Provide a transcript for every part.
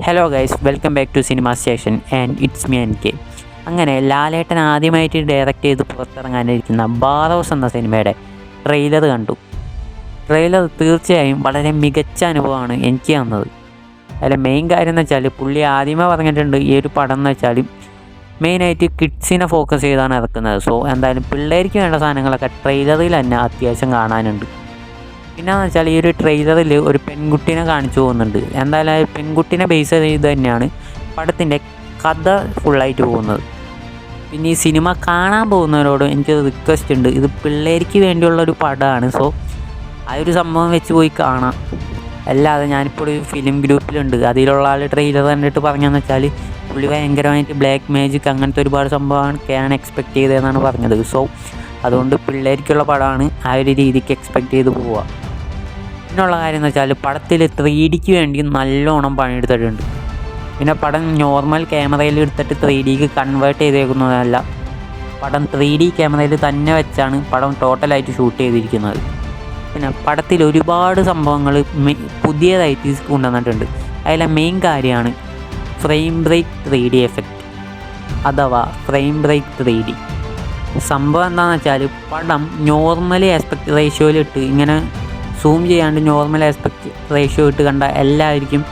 Hello guys welcome back to cinema station and it's me N K അങ്ങനെ ലാലേട്ടൻ ആദ്യമായിട്ട് direct ചെയ്ത് പുറത്തിറങ്ങാനിരിക്കുന്ന ബാറോസ് എന്ന സിനിമയുടെ ട്രെയിലർ കണ്ടു. ട്രെയിലർ തീർച്ചയായും വളരെ മികച്ച അനുഭവമാണ് എനിക്ക് തന്നത്. അതിലെ മെയിൻ കാര്യം എന്ന് വെച്ചാൽ പുള്ളി ആദ്യമേ പറഞ്ഞിട്ടുണ്ട് ഈ ഒരു പടം എന്ന് വെച്ചാൽ മെയിനായിട്ട് കിഡ്സിനെ ഫോക്കസ് ചെയ്താണ് ഇറക്കുന്നത് സോ എന്തായാലും പിള്ളേർക്ക് വേണ്ട സാധനങ്ങളൊക്കെ ട്രെയിലറിൽ തന്നെ അത്യാവശ്യം കാണാനുണ്ട്. പിന്നെന്ന് വെച്ചാൽ ഈ ഒരു ട്രെയിലറിൽ ഒരു പെൺകുട്ടീനെ കാണിച്ചു പോകുന്നുണ്ട്. എന്തായാലും പെൺകുട്ടീനെ ബേസ് ചെയ്ത് തന്നെയാണ് പടത്തിന്റെ കഥ ഫുള്ളായിട്ട് പോകുന്നത്. പിന്നെ ഈ സിനിമ കാണാൻ പോകുന്നവരോട് എനിക്ക് റിക്വസ്റ്റ് ഉണ്ട്. ഇത് പിള്ളേർക്ക് വേണ്ടിയുള്ള ഒരു പടമാണ് സോ ആ ഒരു സംഭവം വെച്ച് പോയി കാണാം. അല്ലാതെ ഞാനിപ്പോൾ ഒരു ഫിലിം ഗ്രൂപ്പിലുണ്ട്. അതിലുള്ള ആൾ ട്രെയിലർ കണ്ടിട്ട് പറഞ്ഞതെന്ന് വെച്ചാൽ പുള്ളി ഭയങ്കരമായിട്ട് ബ്ലാക്ക് മാജിക് അങ്ങനത്തെ ഒരുപാട് സംഭവമാണ് എക്സ്പെക്റ്റ് ചെയ്തതെന്നാണ് പറഞ്ഞത്. സോ അതുകൊണ്ട് പിള്ളേർക്കുള്ള പടമാണ് ആ ഒരു രീതിക്ക് എക്സ്പെക്റ്റ് ചെയ്ത് പോവുക. പിന്നുള്ള കാര്യം എന്ന് വെച്ചാൽ പടത്തിൽ ത്രീ ഡിക്ക് വേണ്ടി നല്ലോണം പണിയെടുത്തിട്ടുണ്ട്. പിന്നെ പടം നോർമൽ ക്യാമറയിൽ എടുത്തിട്ട് ത്രീ ഡിക്ക് കൺവേർട്ട് ചെയ്തേക്കുന്നതല്ല. പടം ത്രീ ഡി ക്യാമറയിൽ തന്നെ വെച്ചാണ് പടം ടോട്ടലായിട്ട് ഷൂട്ട് ചെയ്തിരിക്കുന്നത്. പിന്നെ പടത്തിൽ ഒരുപാട് സംഭവങ്ങൾ പുതിയതായിട്ട് കൊണ്ടുവന്നിട്ടുണ്ട്. അതിലെ മെയിൻ കാര്യമാണ് frame break three D effect അഥവാ ഫ്രെയിം ബ്രേക്ക് ത്രീ ഡി സംഭവം എന്താണെന്ന് വെച്ചാൽ പടം നോർമലി ആസ്പെക്ട് റേഷ്യോയിൽ ഇട്ട് ഇങ്ങനെ സൂം ചെയ്യാണ്ട് നോർമൽ ആസ്പെക്ട് റേഷ്യോ ഇട്ട് കണ്ട എല്ലാവർക്കും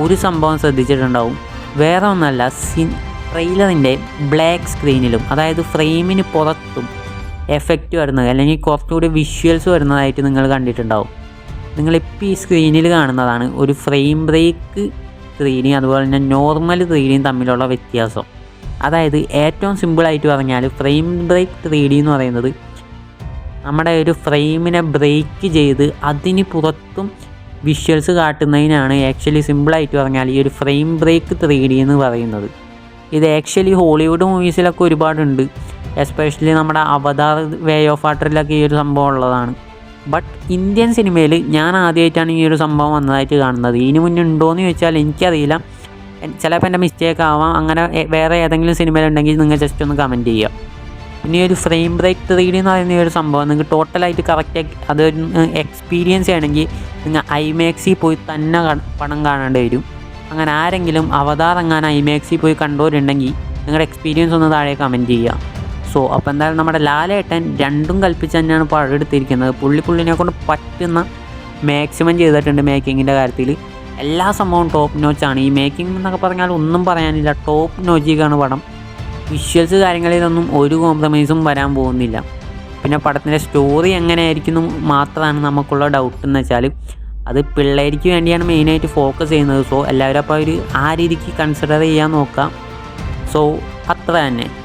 ഒരു സംഭവം ശ്രദ്ധിച്ചിട്ടുണ്ടാവും. വേറെ ഒന്നല്ല സി ട്രെയിലറിന്റെ ബ്ലാക്ക് സ്ക്രീനിലും അതായത് ഫ്രെയിമിന് പുറത്തും എഫക്റ്റ് വരുന്നത് അല്ലെങ്കിൽ കുറച്ചുകൂടി വിഷ്വൽസ് വരുന്നതായിട്ട് നിങ്ങൾ കണ്ടിട്ടുണ്ടാവും. നിങ്ങളിപ്പോൾ ഈ സ്ക്രീനിൽ കാണുന്നതാണ് ഒരു ഫ്രെയിം ബ്രേക്ക് ത്രീ അതുപോലെ തന്നെ നോർമൽ ത്രീ തമ്മിലുള്ള വ്യത്യാസം. അതായത് ഏറ്റവും സിമ്പിളായിട്ട് പറഞ്ഞാൽ ഫ്രെയിം ബ്രേക്ക് ത്രീ ഡി എന്ന് പറയുന്നത് നമ്മുടെ ഒരു ഫ്രെയിമിനെ ബ്രേക്ക് ചെയ്ത് അതിന് പുറത്തും വിഷ്വൽസ് കാട്ടുന്നതിനാണ് ആക്ച്വലി സിമ്പിളായിട്ട് പറഞ്ഞാൽ ഈ ഒരു ഫ്രെയിം ബ്രേക്ക് ത്രീ ഡി എന്ന് പറയുന്നത്. ഇത് ആക്ച്വലി ഹോളിവുഡ് മൂവീസിലൊക്കെ ഒരുപാടുണ്ട്. എസ്പെഷ്യലി നമ്മുടെ അവതാർ വേ ഓഫ് വാട്ടറിലൊക്കെ ഈ ഒരു സംഭവം ഉള്ളതാണ്. ബട്ട് ഇന്ത്യൻ സിനിമയിൽ ഞാൻ ആദ്യമായിട്ടാണ് ഈ ഒരു സംഭവം വന്നതായിട്ട് കാണുന്നത്. ഇതിനു മുന്നേ ഉണ്ടോയെന്ന് ചോദിച്ചാൽ എനിക്കറിയില്ല. ചിലപ്പോൾ എന്റെ മിസ്റ്റേക്ക് ആവാം. അങ്ങനെ വേറെ ഏതെങ്കിലും സിനിമയിലുണ്ടെങ്കിൽ നിങ്ങൾ ജസ്റ്റ് ഒന്ന് കമന്റ് ചെയ്യുക. പിന്നെ ഒരു ഫ്രെയിം ബ്രേക്ക് ത്രീ ഡി എന്ന് പറയുന്ന ഒരു സംഭവം നിങ്ങൾക്ക് ടോട്ടലായിട്ട് കറക്റ്റ് അതൊരു എക്സ്പീരിയൻസ് ചെയ്യണമെങ്കിൽ നിങ്ങൾ ഐമാക്സിൽ പോയി തന്നെ പണം കാണേണ്ടി വരും. അങ്ങനെ ആരെങ്കിലും അവതാർ എങ്ങാനും ഐമാക്സിൽ പോയി കണ്ടവരുണ്ടെങ്കിൽ നിങ്ങളുടെ എക്സ്പീരിയൻസ് ഒന്ന് താഴെ കമന്റ് ചെയ്യുക. സോ അപ്പോൾ എന്തായാലും നമ്മുടെ ലാലേട്ടൻ രണ്ടും കൽപ്പിച്ച് തന്നെയാണ് പഴം എടുത്തിരിക്കുന്നത്. പുള്ളി പുള്ളിനെ കൊണ്ട് പറ്റുന്ന മാക്സിമം ചെയ്തിട്ടുണ്ട് മേക്കിങ്ങിന്റെ കാര്യത്തിൽ എല്ലാ സംഭവവും ടോപ്പ് നോച്ചാണ് ഈ മേക്കിംഗ് എന്നൊക്കെ പറഞ്ഞാൽ ഒന്നും പറയാനില്ല. ടോപ്പ് നോച്ചിക്കാണ് പടം. വിഷ്വൽസ് കാര്യങ്ങളിലൊന്നും ഒരു കോംപ്രമൈസും വരാൻ പോകുന്നില്ല. പിന്നെ പടത്തിന്റെ സ്റ്റോറി എങ്ങനെയായിരിക്കുന്നു മാത്രമാണ് നമുക്കുള്ള ഡൗട്ട് എന്ന് വെച്ചാൽ അത് പിള്ളേർക്ക് വേണ്ടിയാണ് മെയിനായിട്ട് ഫോക്കസ് ചെയ്യുന്നത്. സോ എല്ലാവരും അപ്പോൾ ഒരു ആ രീതിക്ക് കൺസിഡർ ചെയ്യാൻ നോക്കാം സോ അത്ര തന്നെ.